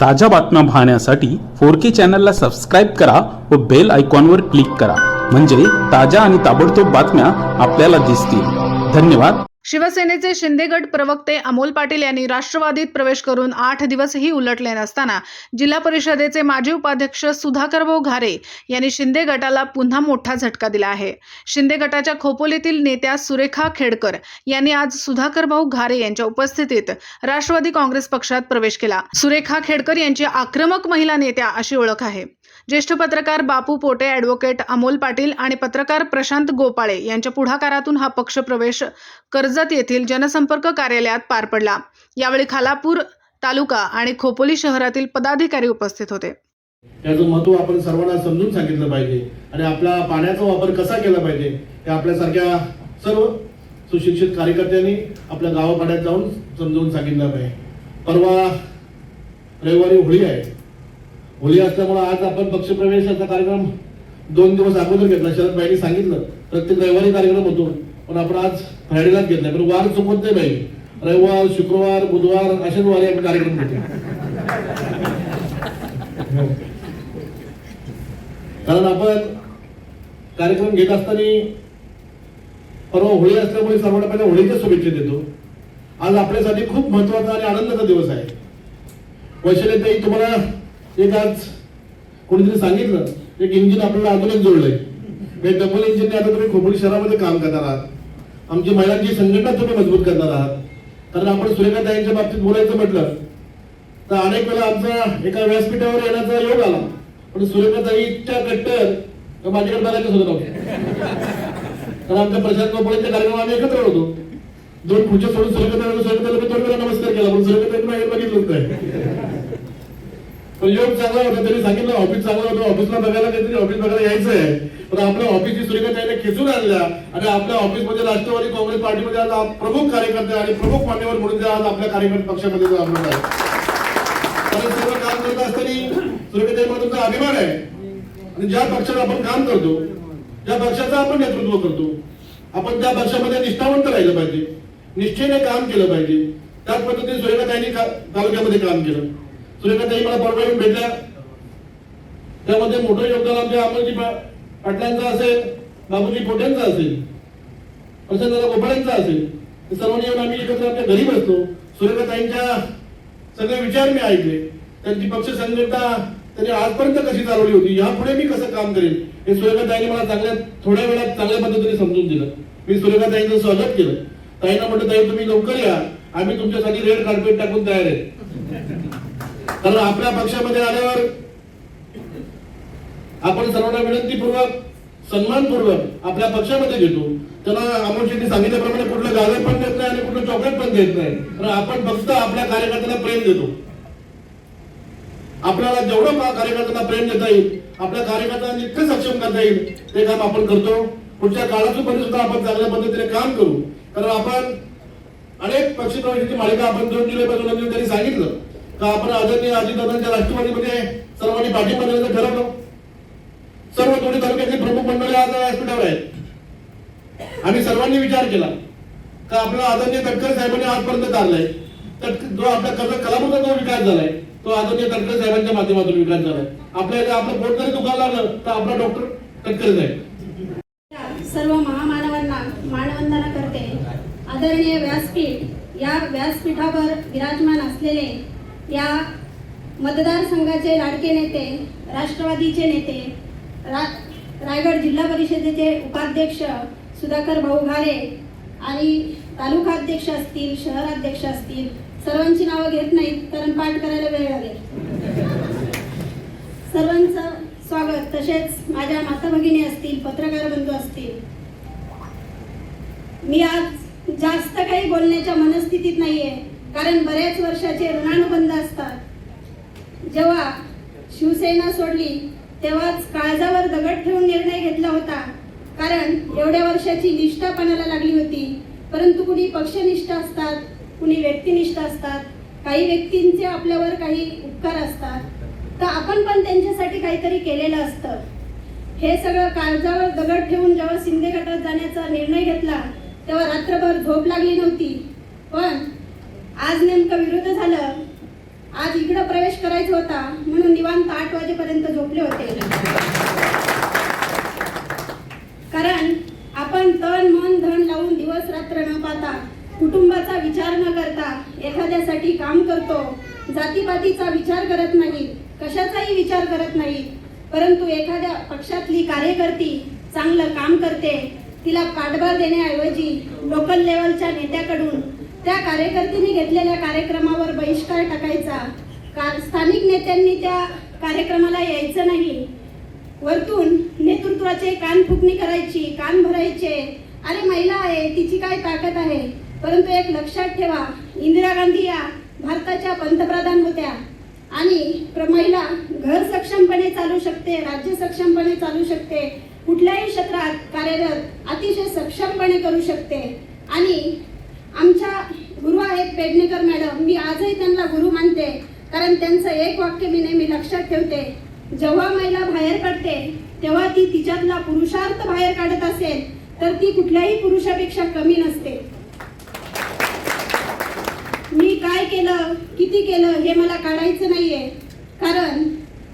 ताज्या बातम्या पाहण्यासाठी फोर के चॅनलला सबस्क्राईब करा व बेल आयकॉनवर क्लिक करा. म्हणजे ताज्या आणि ताबडतोब बातम्या आपल्याला दिसतील. धन्यवाद. शिवसेनेचे शिंदेगड प्रवक्ते अमोल पाटील यांनी राष्ट्रवादीत प्रवेश करून आठ दिवसही उलटले नसताना जिल्हा परिषदेचे माजी उपाध्यक्ष सुधाकरभाऊ घारे यांनी शिंदे गटाला पुन्हा मोठा झटका दिला आहे. शिंदे गटाच्या खोपोलीतील नेत्या सुरेखा खेडकर यांनी आज सुधाकर भाऊ घारे यांच्या उपस्थितीत राष्ट्रवादी काँग्रेस पक्षात प्रवेश केला. सुरेखा खेडकर यांची आक्रमक महिला नेत्या अशी ओळख आहे. ज्येष्ठ पत्रकार बापू पोटे ॲडव्होकेट अमोल पाटील आणि पत्रकार प्रशांत गोपाळे यांच्या पुढाकारातून हा पक्ष प्रवेश कर्जत येथील जनसंपर्क कार्यालयात पार पडला. यावेळी खालापूर तालुका आणि खोपोली शहरातील पदाधिकारी उपस्थित होते. त्याचं महत्त्व आपण सर्वांना समजून सांगितलं पाहिजे आणि आपला पाण्याचा वापर कसा केला पाहिजे हे आपल्यासारख्या सर्व सुशिक्षित कार्यकर्त्यांनी आपल्या गावापाड्यात जाऊन समजावून सांगितलं पाहिजे परवा रविवारी होळी आहे. होळी असल्यामुळे आज आपण पक्षप्रवेशाचा कार्यक्रम दोन दिवस अगोदर घेतला. शरद भाईने सांगितलं प्रत्येक रविवारी कार्यक्रम होतो पण आपण आज फ्रायडेलाच घेतला पण वार चुकवत नाही बाई. रविवार शुक्रवार बुधवार अशाच वारी आपण कार्यक्रम घेतो कारण आपण कार्यक्रम घेत असताना परवा होळी असल्यामुळे सर्वांना पहिल्या होळीच्या शुभेच्छा देतो. आज आपल्यासाठी खूप महत्त्वाचा आणि आनंदाचा दिवस आहे. वैशाली तुम्हाला एक आज कोणीतरी सांगितलं एक इंजिन आपल्याला अजून एक जोडलंय. हे डबल इंजिनने आता तुम्ही खोपोली शहरामध्ये काम करणार आहात. आमची महिलांची संघटना तुम्ही मजबूत करणार आहात. कारण आपण सुरेखाताईंच्या बाबतीत बोलायचं म्हटलं तर अनेक वेळा आमचा एका व्यासपीठावर येण्याचा योग आला. पण सुरेखाताईच्या कट्टर माझ्याकडे बघायचं सुद्धा नव्हतं. तर आमच्या प्रशांत गोपाळांच्या कार्यक्रम आम्ही एकत्र होतो. दोन खुर्च्या सोडून सुरेखाताई सुरेखाताईला मी दोन वेळा नमस्कार केला पण सुरेखाताई नाही बघितलंच नाही. पण योग चांगला होता त्यांनी सांगितलं ऑफिस चांगलं होतं ऑफिसला बघायला काहीतरी ऑफिस बघायला यायचं आहे पण आपल्या ऑफिसची सुरेखाताईने खेचून आणल्या. आणि आपल्या ऑफिसमध्ये राष्ट्रवादी काँग्रेस पार्टीमध्ये आज प्रमुख कार्यकर्ते आणि प्रमुख मान्यवर म्हणून ते आज आपल्या कार्यकर्ते पक्षामध्ये आपण आहे कारण सर्व काम करत असताना सुरेखाताईमध्ये तुमचा अभिमान आहे. आणि ज्या पक्षाला आपण काम करतो ज्या पक्षाचं आपण नेतृत्व करतो. आपण त्या पक्षामध्ये निष्ठावंत राहिलं पाहिजे. निष्ठेने काम केलं पाहिजे. त्याच पद्धतीने सुरेखाताईंनी का- तालुक्यामध्ये काम केलं. सुरेखाताई मला परवा भेटल्या. त्यामध्ये मोठं योगदान आमच्या अमोलजी पाटलांचं असेल बाबूजी पोट्यांचं असेल प्रसन्नदादा गोपाळांचं असेल. हे सर्वांनी येऊन आम्ही एकत्र आमच्या घरी बसतो सुरेखाताईंच्या सगळे विचार मी ऐकले. त्यांची पक्ष संघटना त्यांनी आजपर्यंत कशी चालवली होती यापुढे मी कसं काम करेन? हे सुरेखाताईंनी मला चांगल्या थोड्या वेळात चांगल्या पद्धतीने समजून दिलं. मी सुरेखाताईंचं स्वागत केलं. ताईंना म्हटलं ताई तुम्ही लवकर या. आम्ही तुमच्यासाठी रेड कार्पेट टाकून तयार आहे. कारण आपल्या पक्षामध्ये आल्यावर आपण सर्वांना विनंतीपूर्वक सन्मानपूर्वक आपल्या पक्षामध्ये घेतो. त्यांना अमोल शेट्टी सांगितल्याप्रमाणे कुठलं गाजर पण देत नाही आणि कुठलं चॉकलेट पण देत नाही. तर आपण फक्त आपल्या कार्यकर्त्यांना प्रेम देतो. आपल्याला जेवढं कार्यकर्त्यांना प्रेम देता येईल आपल्या कार्यकर्त्यांना जितकं सक्षम करता येईल ते काम आपण करतो. पुढच्या काळामध्ये सुद्धा आपण चांगल्या पद्धतीने काम करू. कारण आपण अनेक पक्षप्रवेशाची मालिका आपण दोन जुलै पासून त्यांनी सांगितलं. का आपण आदरणीय अजितदादांच्या राष्ट्रवादीमध्ये सर्वांनी पाठिंबा देण्याचं ठरवलं? सर्व दोन्ही तालुक्यातली प्रमुख मंडळी आज व्यासपीठावर आहेत. आम्ही सर्वांनी विचार केला का आपला आदरणीय तटकरे साहेबांनी आजपर्यंत चाललाय तट जो आपला कर्ज कलापूरचा जो विकास झालाय तो आदरणीय तटकरे साहेबांच्या माध्यमातून विकास झालाय. आपल्या इथे आपलं पोट जरी दुखायला लागलं तर आपला डॉक्टर तटकरे साहेब. सर्व महामानवांना मानवंदना करते. आदरणीय व्यासपीठ या व्यासपीठावर विराजमान असलेले या मतदारसंघाचे लाडके नेते राष्ट्रवादीचे नेते रा रायगड जिल्हा परिषदेचे उपाध्यक्ष सुधाकर भाऊ घारे आणि तालुका अध्यक्ष असतील शहराध्यक्ष असतील सर्वांची नावं घेत नाहीत कारण पाठ करायला वेळ लागेल सर्वांचं स्वागत. तसेच माझ्या माता भगिनी असतील पत्रकार बंधू असतील. मी आज जास्त काही बोलण्याच्या मनस्थितीत नाहीये. कारण बऱ्याच वर्षाचे ऋणानुबंध असतात. जेव्हा शिवसेना सोडली तेव्हाच काळजावर दगड ठेवून निर्णय घेतला होता. कारण एवढ्या वर्षाची निष्ठा पणाला लागली होती. परंतु कुणी पक्षनिष्ठ असतात कुणी व्यक्तिनिष्ठ असतात काही व्यक्तींचे आपल्यावर काही उपकार असतात. तर आपण पण त्यांच्यासाठी काहीतरी केलेलं असतं. हे सगळं काळजावर दगड ठेवून जेव्हा शिंदे गटात जाण्याचा निर्णय घेतला तेव्हा रात्रभर झोप लागली नव्हती. पण आज नेमकं विरुद्ध झालं. आज इकडं प्रवेश करायचा होता म्हणून निवांत आठ वाजेपर्यंत झोपले होते. कारण आपण तन मन धन लावून दिवस रात्र न पाहता कुटुंबाचा विचार न करता एखाद्यासाठी काम करतो. जातीपातीचा विचार करत नाही कशाचाही विचार करत नाही. परंतु एखाद्या पक्षातली कार्यकर्ती चांगलं काम करते तिला पाठबळ देण्याऐवजी लोकल लेवलच्या नेत्याकडून त्या कार्यकर्त्यांनी घेतलेल्या कार्यक्रमावर बहिष्कार टाकायचा. का स्थानिक नेत्यांनी त्या कार्यक्रमाला यायचं नाही. वरतून नेतृत्वाचे कान फुकणी करायची कान भरायचे. अरे महिला आहे तिची काय ताकद आहे? परंतु एक लक्षात ठेवा इंदिरा गांधी या भारताच्या पंतप्रधान होत्या. आणि प्र- महिला घर सक्षमपणे चालू शकते राज्य सक्षमपणे चालू शकते. कुठल्याही क्षेत्रात कार्यरत अतिशय सक्षमपणे करू शकते. आणि आमच्या गुरु आहेत पेडणेकर मॅडम. मी आजही त्यांना गुरु मानते. कारण त्यांचं एक वाक्य मी नेहमी लक्षात ठेवते. जेव्हा महिला बाहेर पडते तेव्हा ती तिच्यातला पुरुषार्थ बाहेर काढत असेल तर ती कुठल्याही पुरुषापेक्षा कमी नसते. मी काय केलं किती केलं हे मला काढायचं नाहीये. कारण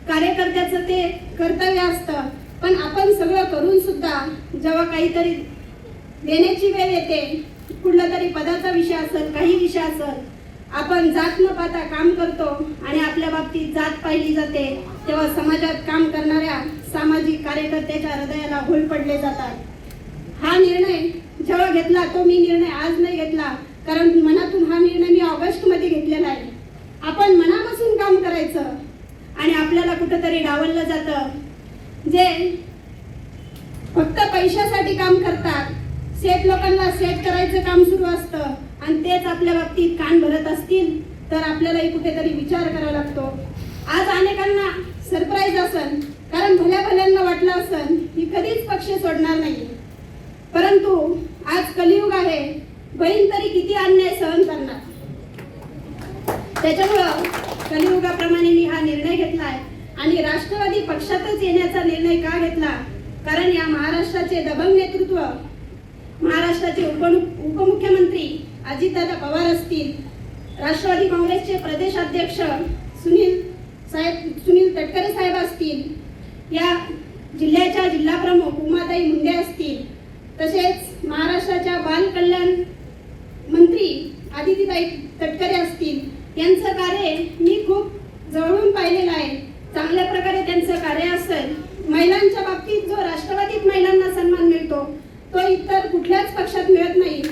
कार्यकर्त्याचं ते कर्तव्य असतं. पण आपण सगळं करून सुद्धा जेव्हा काहीतरी देण्याची वेळ येते कुठला तरी पदाचा विषय असेल काही विषय असेल आपण जात न पाहता काम करतो आणि आपल्या बाबतीत जात पाहिली जाते तेव्हा समाजात काम करणाऱ्या सामाजिक कार्यकर्त्याच्या हृदयाला होल पडले जातात. हा निर्णय जेव्हा घेतला तो मी निर्णय आज नाही घेतला कारण मनातून हा निर्णय मी ऑगस्टमध्ये घेतलेला आहे. आपण मनापासून काम करायचं आणि आपल्याला कुठंतरी डावललं जातं. जे फक्त पैशासाठी काम करतात सेट लोकांना सेट करायचं काम सुरू असतं आणि तेच आपल्या बाबतीत कान भरत असतील तर आपल्यालाही कुठेतरी विचार करावा लागतो. आज अनेकांना सरप्राईज असन कारण भल्या भल्यांना वाटलं असन की कधीच पक्ष सोडणार नाही. परंतु आज कलियुग आहे बहीण तरी किती अन्याय सहन करणार? त्याच्यामुळं कलियुगाप्रमाणे मी हा निर्णय घेतलाय आणि राष्ट्रवादी पक्षातच येण्याचा निर्णय का घेतला? कारण या महाराष्ट्राचे दबंग नेतृत्व महाराष्ट्राचे उपमुख उपमुख्यमंत्री अजितदादा पवार असतील. राष्ट्रवादी काँग्रेसचे प्रदेशाध्यक्ष सुनील साहेब सुनील तटकरे साहेब असतील. या जिल्ह्याच्या जिल्हाप्रमुख उमाताई मुंडे असतील. तसेच महाराष्ट्राच्या बाल कल्याण मंत्री आदितीताई तटकरे असतील. यांचं कार्य मी खूप जवळून पाहिलेलं आहे. चांगल्या प्रकारे त्यांचं कार्य असेल. महिलांच्या बाबतीत जो राष्ट्रवादीत महिलांना सन्मान मिळतो तो इतर कुठल्याच पक्षात मिळत नाही.